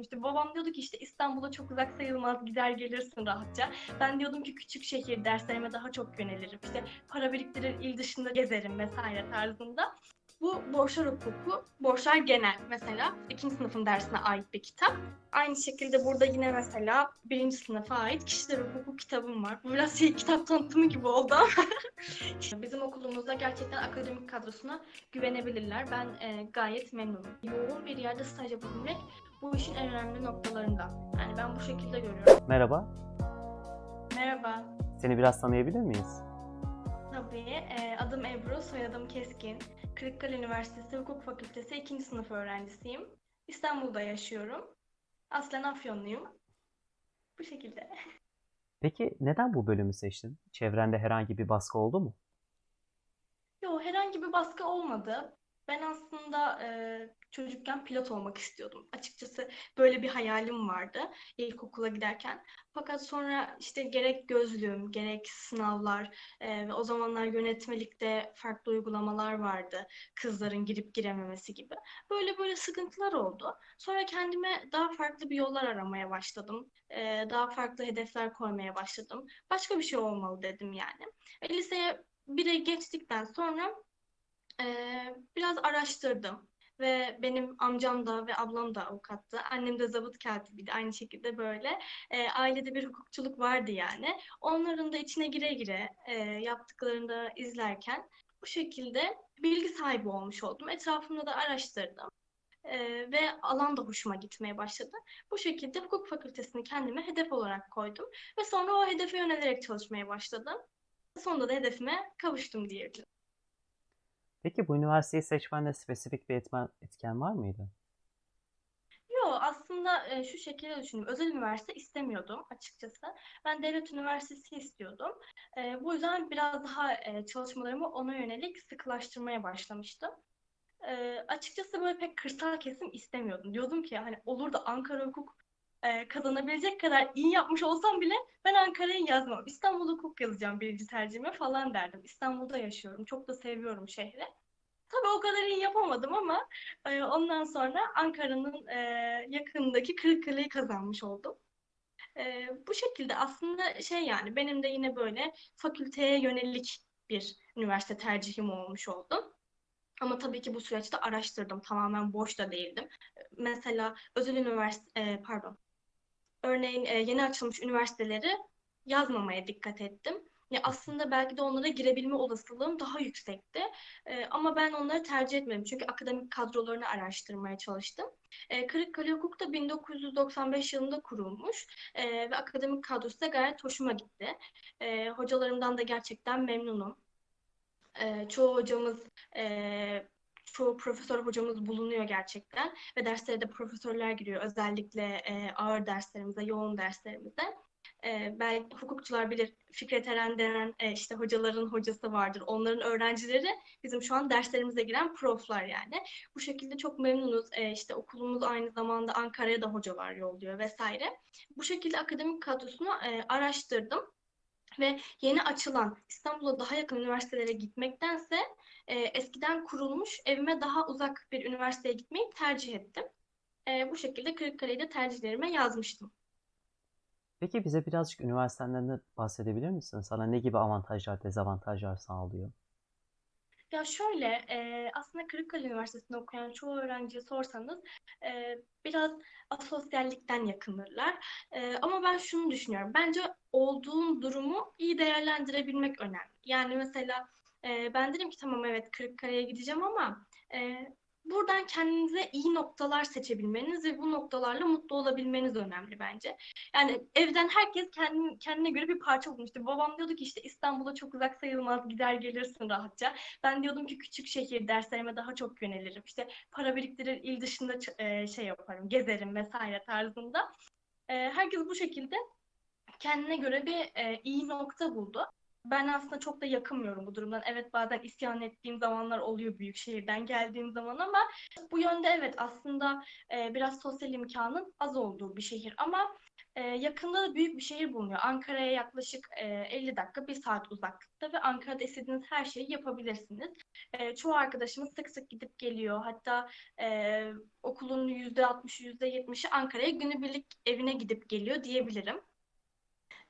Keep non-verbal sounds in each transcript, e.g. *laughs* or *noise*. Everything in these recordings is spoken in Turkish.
İşte babam diyordu ki işte İstanbul'a çok uzak sayılmaz gider gelirsin rahatça. Ben diyordum ki küçük şehir derslerime daha çok yönelirim. İşte para biriktirir il dışında gezerim vesaire tarzında. Bu borçlar hukuku, borçlar genel mesela ikinci sınıfın dersine ait bir kitap. Aynı şekilde burada yine mesela birinci sınıfa ait kişiler hukuku kitabım var. Bu biraz şey, kitap tanıtımı gibi oldu ama. *laughs* Bizim okulumuzda gerçekten akademik kadrosuna güvenebilirler. Ben e, gayet memnunum. Yoğun bir yerde staj yapabilmek bu işin en önemli noktalarından. Yani ben bu şekilde görüyorum. Merhaba, Merhaba. seni biraz tanıyabilir miyiz? Tabii. e, adım Ebru, soyadım Keskin. Kırıkkale Üniversitesi Hukuk Fakültesi 2. sınıf öğrencisiyim. İstanbul'da yaşıyorum. Aslen Afyonluyum. Bu şekilde. Peki neden bu bölümü seçtin? Çevrende herhangi bir baskı oldu mu? Yo, herhangi bir baskı olmadı. Ben aslında e, çocukken pilot olmak istiyordum. Açıkçası böyle bir hayalim vardı ilkokula giderken. Fakat sonra işte gerek gözlüğüm, gerek sınavlar e, ve o zamanlar yönetmelikte farklı uygulamalar vardı. Kızların girip girememesi gibi. Böyle böyle sıkıntılar oldu. Sonra kendime daha farklı bir yollar aramaya başladım. E, daha farklı hedefler koymaya başladım. Başka bir şey olmalı dedim yani. E, liseye 1'e geçtikten sonra ee, biraz araştırdım ve benim amcam da ve ablam da avukattı. Annem de zabıt katibiydi aynı şekilde böyle. Ee, ailede bir hukukçuluk vardı yani. Onların da içine gire gire e, yaptıklarını da izlerken bu şekilde bilgi sahibi olmuş oldum. Etrafımda da araştırdım. Ee, ve alan da hoşuma gitmeye başladı. Bu şekilde hukuk fakültesini kendime hedef olarak koydum ve sonra o hedefe yönelerek çalışmaya başladım. Sonunda da hedefime kavuştum diyebilirim. Peki bu üniversiteyi seçmende spesifik bir etmen, etken var mıydı? Yo aslında e, şu şekilde düşündüm. Özel üniversite istemiyordum açıkçası. Ben devlet üniversitesi istiyordum. E, bu yüzden biraz daha e, çalışmalarımı ona yönelik sıkılaştırmaya başlamıştım. E, açıkçası böyle pek kırsal kesim istemiyordum. Diyordum ki hani olur da Ankara hukuk e, kazanabilecek kadar iyi yapmış olsam bile ben Ankara'yı yazmam. İstanbul hukuk yazacağım birinci tercihime falan derdim. İstanbul'da yaşıyorum. Çok da seviyorum şehri. Tabii o kadar iyi yapamadım ama e, ondan sonra Ankara'nın e, yakınındaki Kırıkkale'yi kazanmış oldum. E, bu şekilde aslında şey yani benim de yine böyle fakülteye yönelik bir üniversite tercihim olmuş oldu. Ama tabii ki bu süreçte araştırdım. Tamamen boş da değildim. Mesela özel üniversite, e, pardon, örneğin e, yeni açılmış üniversiteleri yazmamaya dikkat ettim. Ya aslında belki de onlara girebilme olasılığım daha yüksekti. Ee, ama ben onları tercih etmedim. Çünkü akademik kadrolarını araştırmaya çalıştım. Ee, Kırıkkale Hukuk da 1995 yılında kurulmuş. Ee, ve akademik kadrosu da gayet hoşuma gitti. Ee, hocalarımdan da gerçekten memnunum. Ee, çoğu hocamız e, çoğu profesör hocamız bulunuyor gerçekten ve derslere de profesörler giriyor özellikle e, ağır derslerimize, yoğun derslerimize. E, belki hukukçular bilir Fikret Eren denen e, işte hocaların hocası vardır. Onların öğrencileri bizim şu an derslerimize giren proflar yani. Bu şekilde çok memnunuz. E, işte okulumuz aynı zamanda Ankara'ya da hocalar yolluyor vesaire. Bu şekilde akademik kadrosunu e, araştırdım ve yeni açılan İstanbul'a daha yakın üniversitelere gitmektense e, eskiden kurulmuş evime daha uzak bir üniversiteye gitmeyi tercih ettim. E, bu şekilde Kırıkkale'yi de tercihlerime yazmıştım. Peki bize birazcık üniversitenden de bahsedebilir misin? Sana ne gibi avantajlar, dezavantajlar sağlıyor? Ya şöyle, e, aslında Kırıkkale Üniversitesi'nde okuyan çoğu öğrenciye sorsanız e, biraz asosyallikten yakınırlar. E, ama ben şunu düşünüyorum. Bence olduğun durumu iyi değerlendirebilmek önemli. Yani mesela e, ben dedim ki tamam evet Kırıkkale'ye gideceğim ama e, buradan kendinize iyi noktalar seçebilmeniz ve bu noktalarla mutlu olabilmeniz önemli bence. Yani evden herkes kendi, kendine göre bir parça bulmuştu. Babam diyordu ki işte İstanbul'a çok uzak sayılmaz gider gelirsin rahatça. Ben diyordum ki küçük şehir derslerime daha çok yönelirim. İşte para biriktirir il dışında e, şey yaparım, gezerim vesaire tarzında. E, herkes bu şekilde kendine göre bir e, iyi nokta buldu. Ben aslında çok da yakınmıyorum bu durumdan. Evet bazen isyan ettiğim zamanlar oluyor büyük şehirden geldiğim zaman ama bu yönde evet aslında e, biraz sosyal imkanın az olduğu bir şehir ama e, yakında da büyük bir şehir bulunuyor. Ankara'ya yaklaşık e, 50 dakika, bir saat uzaklıkta ve Ankara'da istediğiniz her şeyi yapabilirsiniz. E, çoğu arkadaşımız sık sık gidip geliyor. Hatta e, okulun %60'ı, %70'i Ankara'ya günübirlik evine gidip geliyor diyebilirim.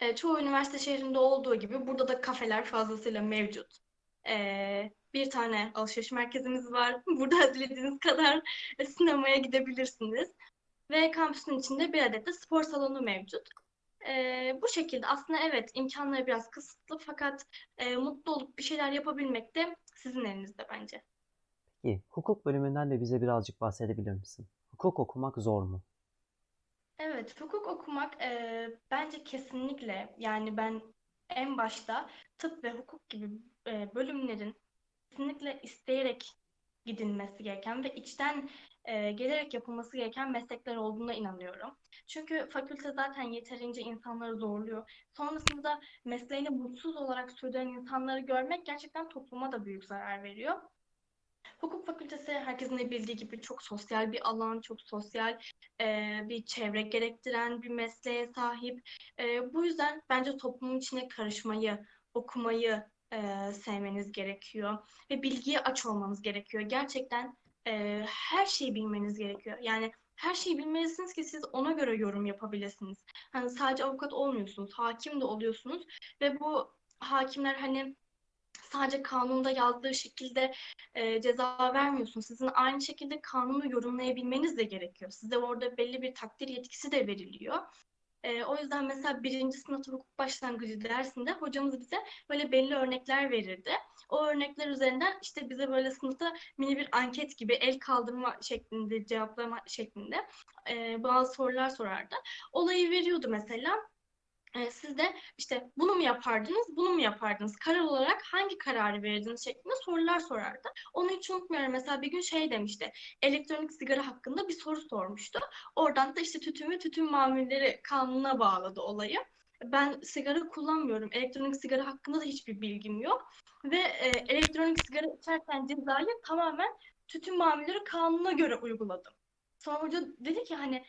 E, çoğu üniversite şehrinde olduğu gibi burada da kafeler fazlasıyla mevcut. E, bir tane alışveriş merkezimiz var. *laughs* Burada dilediğiniz kadar sinemaya gidebilirsiniz. Ve kampüsün içinde bir adet de spor salonu mevcut. E, bu şekilde aslında evet imkanları biraz kısıtlı fakat e, mutlu olup bir şeyler yapabilmek de sizin elinizde bence. Peki, hukuk bölümünden de bize birazcık bahsedebilir misin? Hukuk okumak zor mu? Evet, hukuk okumak e, bence kesinlikle yani ben en başta tıp ve hukuk gibi e, bölümlerin kesinlikle isteyerek gidilmesi gereken ve içten e, gelerek yapılması gereken meslekler olduğuna inanıyorum. Çünkü fakülte zaten yeterince insanları zorluyor. Sonrasında mesleğini mutsuz olarak sürdüren insanları görmek gerçekten topluma da büyük zarar veriyor. Hukuk fakültesi herkesin de bildiği gibi çok sosyal bir alan, çok sosyal e, bir çevre gerektiren bir mesleğe sahip. E, bu yüzden bence toplumun içine karışmayı, okumayı e, sevmeniz gerekiyor ve bilgiye aç olmanız gerekiyor. Gerçekten e, her şeyi bilmeniz gerekiyor. Yani her şeyi bilmelisiniz ki siz ona göre yorum yapabilirsiniz. Hani sadece avukat olmuyorsunuz, hakim de oluyorsunuz ve bu hakimler hani sadece kanunda yazdığı şekilde e, ceza vermiyorsun. Sizin aynı şekilde kanunu yorumlayabilmeniz de gerekiyor. Size orada belli bir takdir yetkisi de veriliyor. E, o yüzden mesela birinci sınıf hukuk başlangıcı dersinde hocamız bize böyle belli örnekler verirdi. O örnekler üzerinden işte bize böyle sınıfta mini bir anket gibi el kaldırma şeklinde, cevaplama şeklinde e, bazı sorular sorardı. Olayı veriyordu mesela e, siz de işte bunu mu yapardınız, bunu mu yapardınız? Karar olarak hangi kararı verirdiniz şeklinde sorular sorardı. Onu hiç unutmuyorum. Mesela bir gün şey demişti. Elektronik sigara hakkında bir soru sormuştu. Oradan da işte tütün ve tütün mamulleri kanununa bağladı olayı. Ben sigara kullanmıyorum. Elektronik sigara hakkında da hiçbir bilgim yok. Ve e, elektronik sigara içerken cezayı tamamen tütün mamulleri kanununa göre uyguladım. Sonra hoca dedi ki hani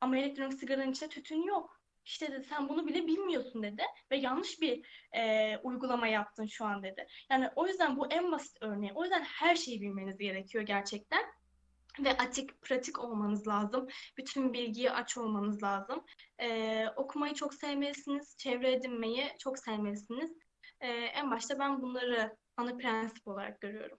ama elektronik sigaranın içinde tütün yok. İşte dedi sen bunu bile bilmiyorsun dedi ve yanlış bir e, uygulama yaptın şu an dedi. Yani o yüzden bu en basit örneği. O yüzden her şeyi bilmeniz gerekiyor gerçekten. Ve açık, pratik olmanız lazım. Bütün bilgiyi aç olmanız lazım. E, okumayı çok sevmelisiniz. Çevre edinmeyi çok sevmelisiniz. E, en başta ben bunları ana prensip olarak görüyorum.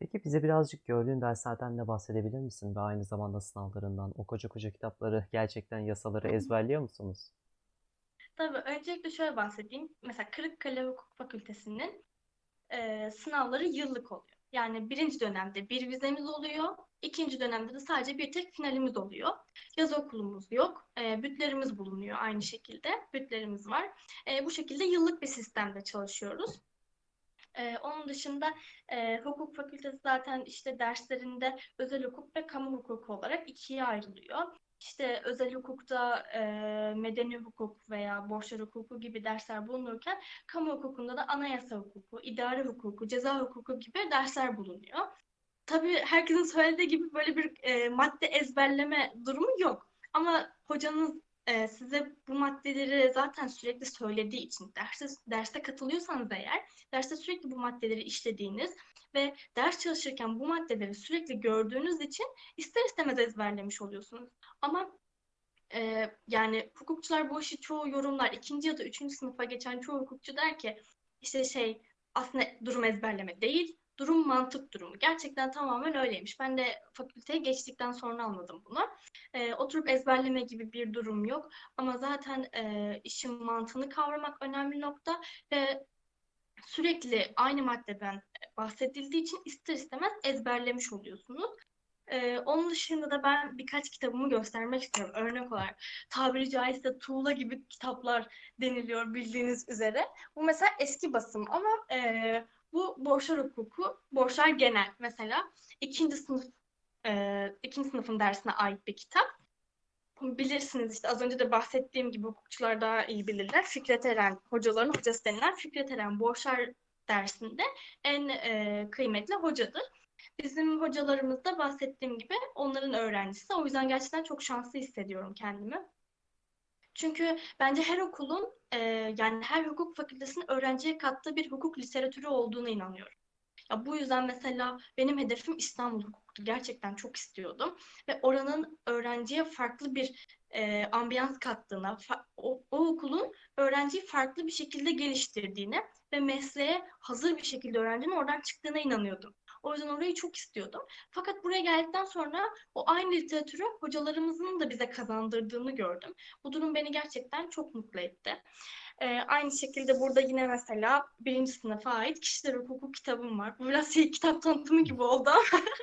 Peki bize birazcık gördüğün derslerden de bahsedebilir misin? Ve aynı zamanda sınavlarından, o koca koca kitapları, gerçekten yasaları ezberliyor musunuz? Tabii öncelikle şöyle bahsedeyim. Mesela Kırıkkale Hukuk Fakültesi'nin e, sınavları yıllık oluyor. Yani birinci dönemde bir vizemiz oluyor. ikinci dönemde de sadece bir tek finalimiz oluyor. Yaz okulumuz yok. E, bütlerimiz bulunuyor aynı şekilde. Bütlerimiz var. E, bu şekilde yıllık bir sistemde çalışıyoruz. Ee, onun dışında e, hukuk fakültesi zaten işte derslerinde özel hukuk ve kamu hukuku olarak ikiye ayrılıyor. İşte özel hukukta e, medeni hukuk veya borçlar hukuku gibi dersler bulunurken kamu hukukunda da anayasa hukuku, idare hukuku, ceza hukuku gibi dersler bulunuyor. Tabii herkesin söylediği gibi böyle bir e, madde ezberleme durumu yok. Ama hocanız e, size bu maddeleri zaten sürekli söylediği için derste, derste katılıyorsanız eğer derste sürekli bu maddeleri işlediğiniz ve ders çalışırken bu maddeleri sürekli gördüğünüz için ister istemez ezberlemiş oluyorsunuz. Ama e, yani hukukçular bu işi çoğu yorumlar. ikinci ya da üçüncü sınıfa geçen çoğu hukukçu der ki işte şey aslında durum ezberleme değil, durum mantık durumu. Gerçekten tamamen öyleymiş. Ben de fakülteye geçtikten sonra anladım bunu. E, oturup ezberleme gibi bir durum yok. Ama zaten e, işin mantığını kavramak önemli nokta ve sürekli aynı maddeden bahsedildiği için ister istemez ezberlemiş oluyorsunuz. Ee, onun dışında da ben birkaç kitabımı göstermek istiyorum. Örnek olarak tabiri caizse tuğla gibi kitaplar deniliyor bildiğiniz üzere. Bu mesela eski basım ama e, bu borçlar hukuku, borçlar genel mesela ikinci sınıf e, ikinci sınıfın dersine ait bir kitap. bilirsiniz işte az önce de bahsettiğim gibi hukukçular daha iyi bilirler. Fikret Eren hocaların hocası denilen Fikret Eren Borçlar dersinde en e, kıymetli hocadır. Bizim hocalarımız da bahsettiğim gibi onların öğrencisi. O yüzden gerçekten çok şanslı hissediyorum kendimi. Çünkü bence her okulun e, yani her hukuk fakültesinin öğrenciye kattığı bir hukuk literatürü olduğuna inanıyorum. Ya bu yüzden mesela benim hedefim İstanbul hukuktu. Gerçekten çok istiyordum. Ve oranın öğrenciye farklı bir e, ambiyans kattığına, fa- o, o okulun öğrenciyi farklı bir şekilde geliştirdiğine ve mesleğe hazır bir şekilde öğrencinin oradan çıktığına inanıyordum. O yüzden orayı çok istiyordum. Fakat buraya geldikten sonra o aynı literatürü hocalarımızın da bize kazandırdığını gördüm. Bu durum beni gerçekten çok mutlu etti. Ee, aynı şekilde burada yine mesela birinci sınıfa ait kişiler hukuku kitabım var. Bu biraz şey, kitap tanıtımı gibi oldu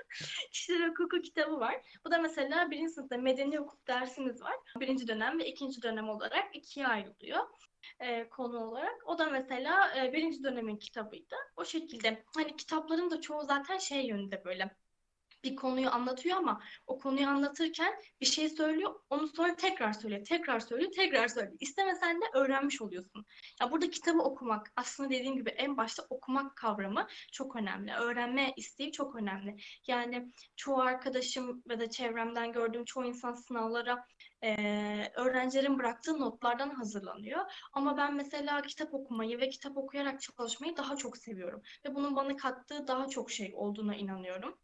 *laughs* kişiler hukuku kitabı var. Bu da mesela birinci sınıfta medeni hukuk dersimiz var. Birinci dönem ve ikinci dönem olarak ikiye ayrılıyor e, konu olarak. O da mesela e, birinci dönemin kitabıydı. O şekilde hani kitapların da çoğu zaten şey yönünde böyle bir konuyu anlatıyor ama o konuyu anlatırken bir şey söylüyor, onu sonra tekrar söylüyor, tekrar söylüyor, tekrar söylüyor. İstemesen de öğrenmiş oluyorsun. Ya burada kitabı okumak, aslında dediğim gibi en başta okumak kavramı çok önemli. Öğrenme isteği çok önemli. Yani çoğu arkadaşım ve de çevremden gördüğüm çoğu insan sınavlara e, öğrencilerin bıraktığı notlardan hazırlanıyor. Ama ben mesela kitap okumayı ve kitap okuyarak çalışmayı daha çok seviyorum. Ve bunun bana kattığı daha çok şey olduğuna inanıyorum.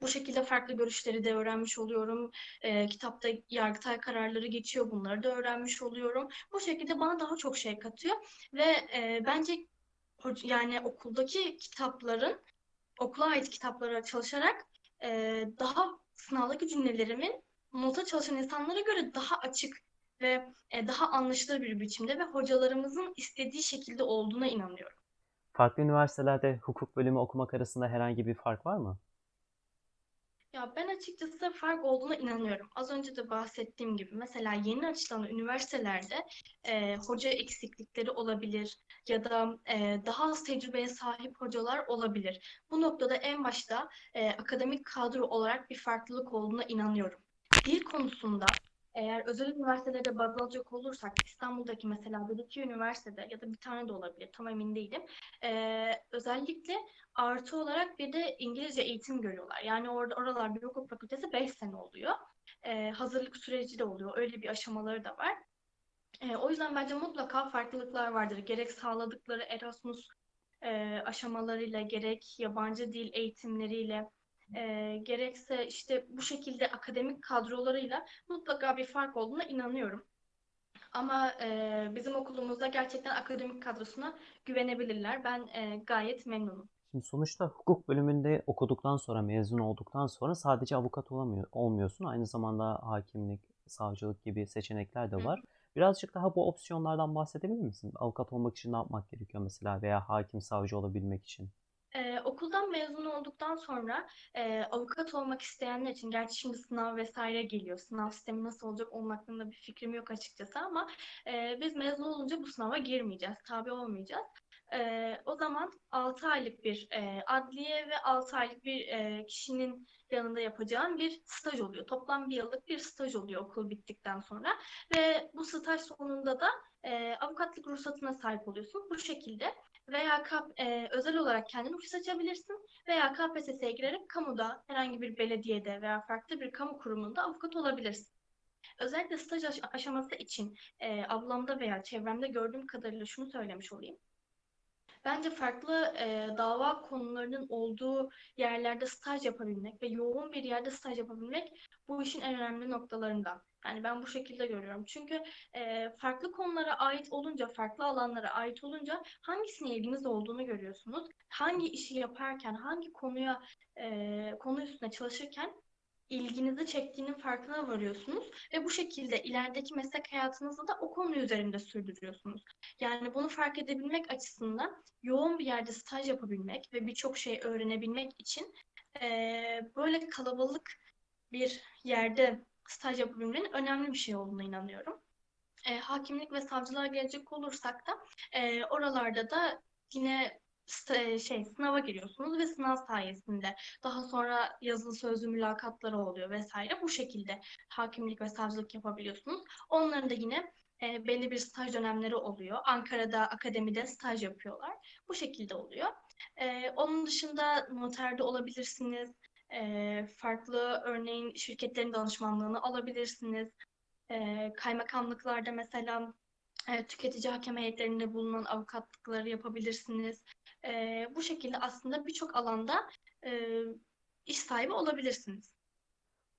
Bu şekilde farklı görüşleri de öğrenmiş oluyorum. E, kitapta yargıtay kararları geçiyor. Bunları da öğrenmiş oluyorum. Bu şekilde bana daha çok şey katıyor. Ve e, bence yani okuldaki kitapların, okula ait kitaplara çalışarak e, daha sınavdaki cümlelerimin nota çalışan insanlara göre daha açık ve e, daha anlaşılır bir biçimde ve hocalarımızın istediği şekilde olduğuna inanıyorum. Farklı üniversitelerde hukuk bölümü okumak arasında herhangi bir fark var mı? Ya ben açıkçası fark olduğuna inanıyorum. Az önce de bahsettiğim gibi mesela yeni açılan üniversitelerde e, hoca eksiklikleri olabilir ya da e, daha az tecrübeye sahip hocalar olabilir. Bu noktada en başta e, akademik kadro olarak bir farklılık olduğuna inanıyorum. Dil konusunda eğer özel üniversitelerde baz alacak olursak İstanbul'daki mesela bir iki üniversitede ya da bir tane de olabilir tam emin değilim. Ee, özellikle artı olarak bir de İngilizce eğitim görüyorlar. Yani orada oralar bir hukuk fakültesi 5 sene oluyor. Ee, hazırlık süreci de oluyor. Öyle bir aşamaları da var. Ee, o yüzden bence mutlaka farklılıklar vardır. Gerek sağladıkları Erasmus e, aşamalarıyla gerek yabancı dil eğitimleriyle e, gerekse işte bu şekilde akademik kadrolarıyla mutlaka bir fark olduğuna inanıyorum. Ama e, bizim okulumuzda gerçekten akademik kadrosuna güvenebilirler. Ben e, gayet memnunum. Şimdi sonuçta hukuk bölümünde okuduktan sonra, mezun olduktan sonra sadece avukat olamıyor, olmuyorsun. Aynı zamanda hakimlik, savcılık gibi seçenekler de var. Birazcık daha bu opsiyonlardan bahsedebilir misin? Avukat olmak için ne yapmak gerekiyor mesela veya hakim, savcı olabilmek için? Ee, okuldan mezun olduktan sonra e, avukat olmak isteyenler için, gerçi şimdi sınav vesaire geliyor. Sınav sistemi nasıl olacak onun hakkında bir fikrim yok açıkçası ama e, biz mezun olunca bu sınava girmeyeceğiz, tabi olmayacağız. E, o zaman 6 aylık bir e, adliye ve 6 aylık bir e, kişinin yanında yapacağın bir staj oluyor. Toplam bir yıllık bir staj oluyor okul bittikten sonra. Ve bu staj sonunda da e, avukatlık ruhsatına sahip oluyorsun. Bu şekilde veya kap, e, özel olarak kendin ofis açabilirsin veya KPSS'ye girerek kamuda herhangi bir belediyede veya farklı bir kamu kurumunda avukat olabilirsin. Özellikle staj aşaması için e, ablamda veya çevremde gördüğüm kadarıyla şunu söylemiş olayım. Bence farklı e, dava konularının olduğu yerlerde staj yapabilmek ve yoğun bir yerde staj yapabilmek bu işin en önemli noktalarından. Yani ben bu şekilde görüyorum. Çünkü e, farklı konulara ait olunca, farklı alanlara ait olunca hangisine ilginiz olduğunu görüyorsunuz. Hangi işi yaparken, hangi konuya e, konu üstüne çalışırken ilginizi çektiğinin farkına varıyorsunuz ve bu şekilde ilerideki meslek hayatınızda da o konu üzerinde sürdürüyorsunuz. Yani bunu fark edebilmek açısından yoğun bir yerde staj yapabilmek ve birçok şey öğrenebilmek için e, böyle kalabalık bir yerde staj yapabilmenin önemli bir şey olduğuna inanıyorum. E, hakimlik ve savcılığa gelecek olursak da e, oralarda da yine sta- şey sınava giriyorsunuz ve sınav sayesinde daha sonra yazılı sözlü mülakatları oluyor vesaire. Bu şekilde hakimlik ve savcılık yapabiliyorsunuz. Onların da yine e, belli bir staj dönemleri oluyor. Ankara'da akademide staj yapıyorlar. Bu şekilde oluyor. E, onun dışında noterde olabilirsiniz. E, farklı örneğin şirketlerin danışmanlığını alabilirsiniz. E, kaymakamlıklarda mesela e, tüketici hakem heyetlerinde bulunan avukatlıkları yapabilirsiniz. E, bu şekilde aslında birçok alanda e, iş sahibi olabilirsiniz.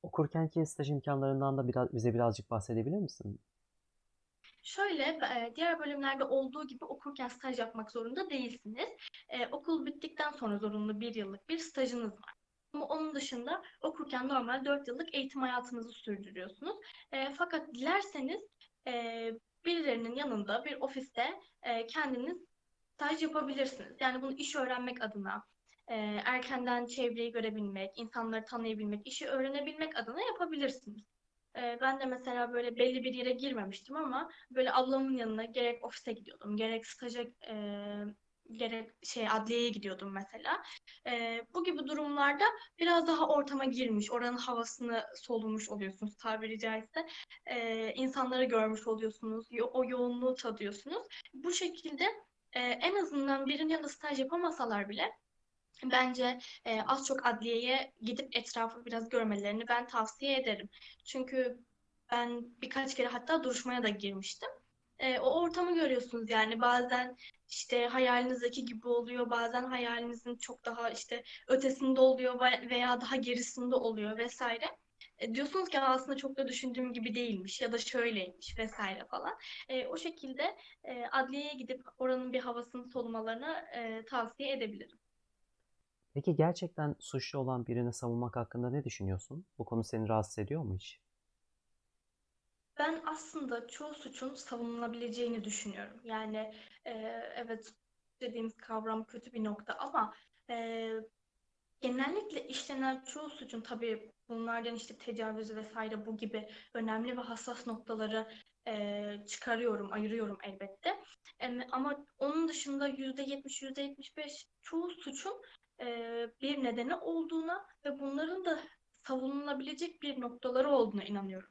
Okurkenki staj imkanlarından da biraz, bize birazcık bahsedebilir misin? Şöyle, diğer bölümlerde olduğu gibi okurken staj yapmak zorunda değilsiniz. E, okul bittikten sonra zorunlu bir yıllık bir stajınız var. Ama onun dışında okurken normal 4 yıllık eğitim hayatınızı sürdürüyorsunuz. E, fakat dilerseniz e, birilerinin yanında bir ofiste e, kendiniz staj yapabilirsiniz. Yani bunu iş öğrenmek adına, e, erkenden çevreyi görebilmek, insanları tanıyabilmek, işi öğrenebilmek adına yapabilirsiniz. E, ben de mesela böyle belli bir yere girmemiştim ama böyle ablamın yanına gerek ofise gidiyordum, gerek staja, e, gerek şey adliyeye gidiyordum mesela. E, bu gibi durumlarda biraz daha ortama girmiş, oranın havasını solumuş oluyorsunuz tabiri caizse. E, insanları görmüş oluyorsunuz, yo- o yoğunluğu tadıyorsunuz. Bu şekilde e, en azından birinin yanında staj yapamasalar bile bence e, az çok adliyeye gidip etrafı biraz görmelerini ben tavsiye ederim. Çünkü ben birkaç kere hatta duruşmaya da girmiştim. E, o ortamı görüyorsunuz yani bazen işte hayalinizdeki gibi oluyor, bazen hayalinizin çok daha işte ötesinde oluyor ve- veya daha gerisinde oluyor vesaire. E, diyorsunuz ki "Aa, aslında çok da düşündüğüm gibi değilmiş ya da şöyleymiş vesaire falan. E, o şekilde e, adliyeye gidip oranın bir havasını solumalarını e, tavsiye edebilirim. Peki gerçekten suçlu olan birini savunmak hakkında ne düşünüyorsun? Bu konu seni rahatsız ediyor mu hiç? Ben aslında çoğu suçun savunulabileceğini düşünüyorum. Yani e, evet dediğimiz kavram kötü bir nokta ama e, genellikle işlenen çoğu suçun tabii bunlardan işte tecavüz vesaire bu gibi önemli ve hassas noktaları e, çıkarıyorum, ayırıyorum elbette. Em, ama onun dışında yüzde yetmiş, yüzde yetmiş beş çoğu suçun e, bir nedeni olduğuna ve bunların da savunulabilecek bir noktaları olduğuna inanıyorum.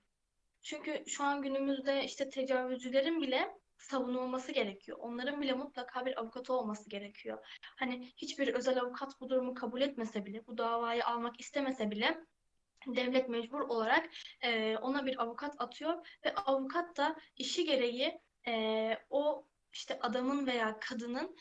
Çünkü şu an günümüzde işte tecavüzcülerin bile savunulması gerekiyor. Onların bile mutlaka bir avukatı olması gerekiyor. Hani hiçbir özel avukat bu durumu kabul etmese bile, bu davayı almak istemese bile devlet mecbur olarak e, ona bir avukat atıyor ve avukat da işi gereği e, o işte adamın veya kadının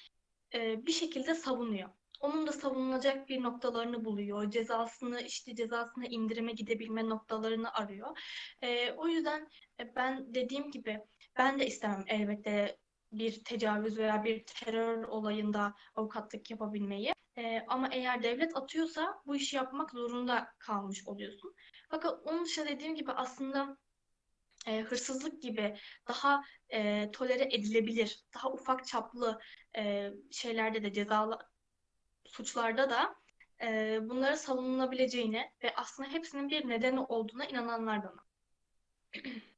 e, bir şekilde savunuyor. Onun da savunulacak bir noktalarını buluyor. Cezasını işte cezasını indirime gidebilme noktalarını arıyor. E, o yüzden e, ben dediğim gibi ben de istemem elbette bir tecavüz veya bir terör olayında avukatlık yapabilmeyi. E, ama eğer devlet atıyorsa bu işi yapmak zorunda kalmış oluyorsun. Fakat onun dışında dediğim gibi aslında e, hırsızlık gibi daha e, tolere edilebilir, daha ufak çaplı e, şeylerde de cezalı suçlarda da e, bunları savunulabileceğine ve aslında hepsinin bir nedeni olduğuna inananlardanım. *clears throat*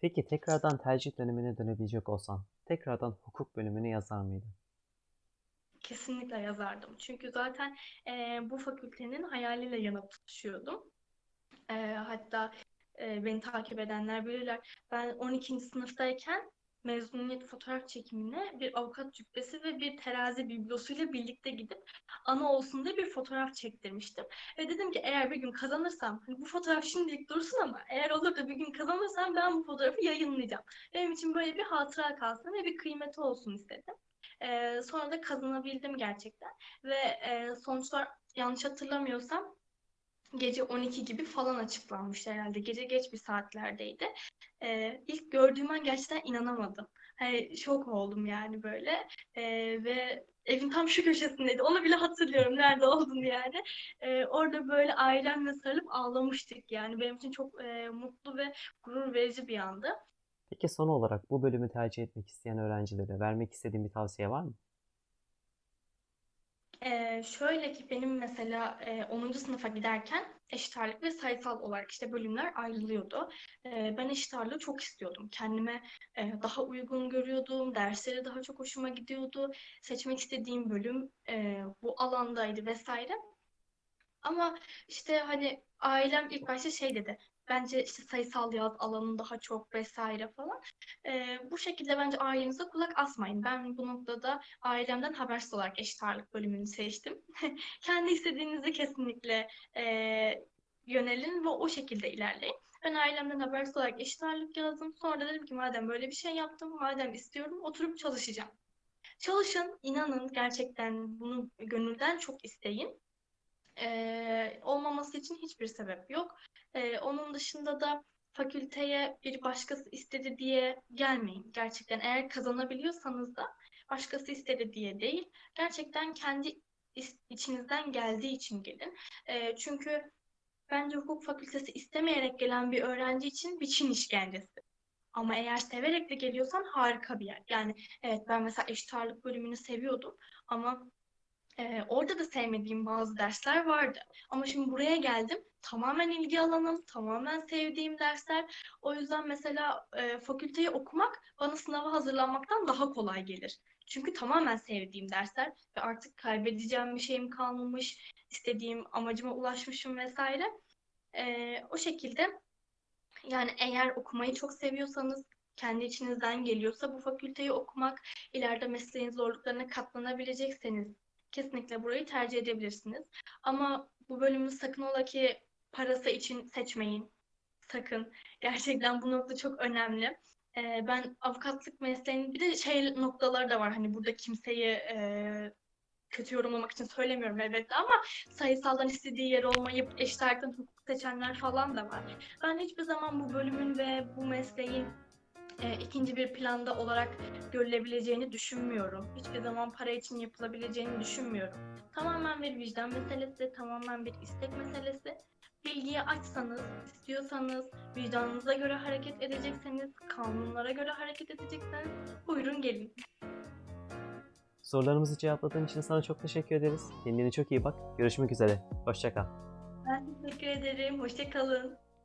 Peki tekrardan tercih dönemine dönebilecek olsan, tekrardan hukuk bölümünü yazar mıydın? Kesinlikle yazardım. Çünkü zaten e, bu fakültenin hayaliyle yanıp tutuşuyordum. E, hatta e, beni takip edenler bilirler. Ben 12. sınıftayken mezuniyet fotoğraf çekimine bir avukat cübbesi ve bir terazi biblosuyla birlikte gidip ana olsun diye bir fotoğraf çektirmiştim. Ve dedim ki eğer bir gün kazanırsam, hani bu fotoğraf şimdilik dursun ama eğer olur da bir gün kazanırsam ben bu fotoğrafı yayınlayacağım. Benim için böyle bir hatıra kalsın ve bir kıymeti olsun istedim. Ee, sonra da kazanabildim gerçekten. Ve e, sonuçlar yanlış hatırlamıyorsam gece 12 gibi falan açıklanmıştı herhalde. Gece geç bir saatlerdeydi. Ee, ilk gördüğüm an gerçekten inanamadım. Hani şok oldum yani böyle. Ee, ve evin tam şu köşesindeydi. Onu bile hatırlıyorum nerede olduğunu yani. Ee, orada böyle ailemle sarılıp ağlamıştık yani. Benim için çok e, mutlu ve gurur verici bir andı. Peki son olarak bu bölümü tercih etmek isteyen öğrencilere vermek istediğin bir tavsiye var mı? Ee, şöyle ki benim mesela e, 10. sınıfa giderken eşit ağırlık ve sayısal olarak işte bölümler ayrılıyordu. Ee, ben eşit ağırlığı çok istiyordum. Kendime e, daha uygun görüyordum. Dersleri daha çok hoşuma gidiyordu. Seçmek istediğim bölüm e, bu alandaydı vesaire. Ama işte hani ailem ilk başta şey dedi. Bence işte sayısal yaz alanın daha çok vesaire falan. Ee, bu şekilde bence ailenize kulak asmayın. Ben bu noktada ailemden habersiz olarak eşit ağırlık bölümünü seçtim. *laughs* Kendi istediğinizi kesinlikle e, yönelin ve o şekilde ilerleyin. Ben ailemden habersiz olarak eşit ağırlık yazdım. Sonra dedim ki madem böyle bir şey yaptım, madem istiyorum oturup çalışacağım. Çalışın, inanın gerçekten bunu gönülden çok isteyin. Ee, olmaması için hiçbir sebep yok. Ee, onun dışında da fakülteye bir başkası istedi diye gelmeyin. Gerçekten eğer kazanabiliyorsanız da başkası istedi diye değil. Gerçekten kendi içinizden geldiği için gelin. Ee, çünkü bence hukuk fakültesi istemeyerek gelen bir öğrenci için bir Çin işkencesi. Ama eğer severek de geliyorsan harika bir yer. Yani evet ben mesela eşit ağırlık bölümünü seviyordum ama ee, orada da sevmediğim bazı dersler vardı. Ama şimdi buraya geldim. Tamamen ilgi alanım, tamamen sevdiğim dersler. O yüzden mesela e, fakülteyi okumak bana sınava hazırlanmaktan daha kolay gelir. Çünkü tamamen sevdiğim dersler ve artık kaybedeceğim bir şeyim kalmamış, istediğim amacıma ulaşmışım vesaire. Ee, o şekilde yani eğer okumayı çok seviyorsanız, kendi içinizden geliyorsa bu fakülteyi okumak, ileride mesleğin zorluklarına katlanabilecekseniz kesinlikle burayı tercih edebilirsiniz. Ama bu bölümü sakın ola ki parası için seçmeyin. Sakın. *laughs* Gerçekten bu nokta çok önemli. Ee, ben avukatlık mesleğinin bir de şey noktaları da var. Hani burada kimseyi e, kötü yorumlamak için söylemiyorum elbette ama sayısaldan istediği yer olmayıp eşit ağırlıktan hukuk seçenler falan da var. Ben hiçbir zaman bu bölümün ve bu mesleğin e, ikinci bir planda olarak görülebileceğini düşünmüyorum. Hiçbir zaman para için yapılabileceğini düşünmüyorum. Tamamen bir vicdan meselesi, tamamen bir istek meselesi. Bilgiye açsanız, istiyorsanız, vicdanınıza göre hareket edecekseniz, kanunlara göre hareket edecekseniz buyurun gelin. Sorularımızı cevapladığın için sana çok teşekkür ederiz. Kendine çok iyi bak. Görüşmek üzere. Hoşça kal. Ben teşekkür ederim. Hoşça kalın.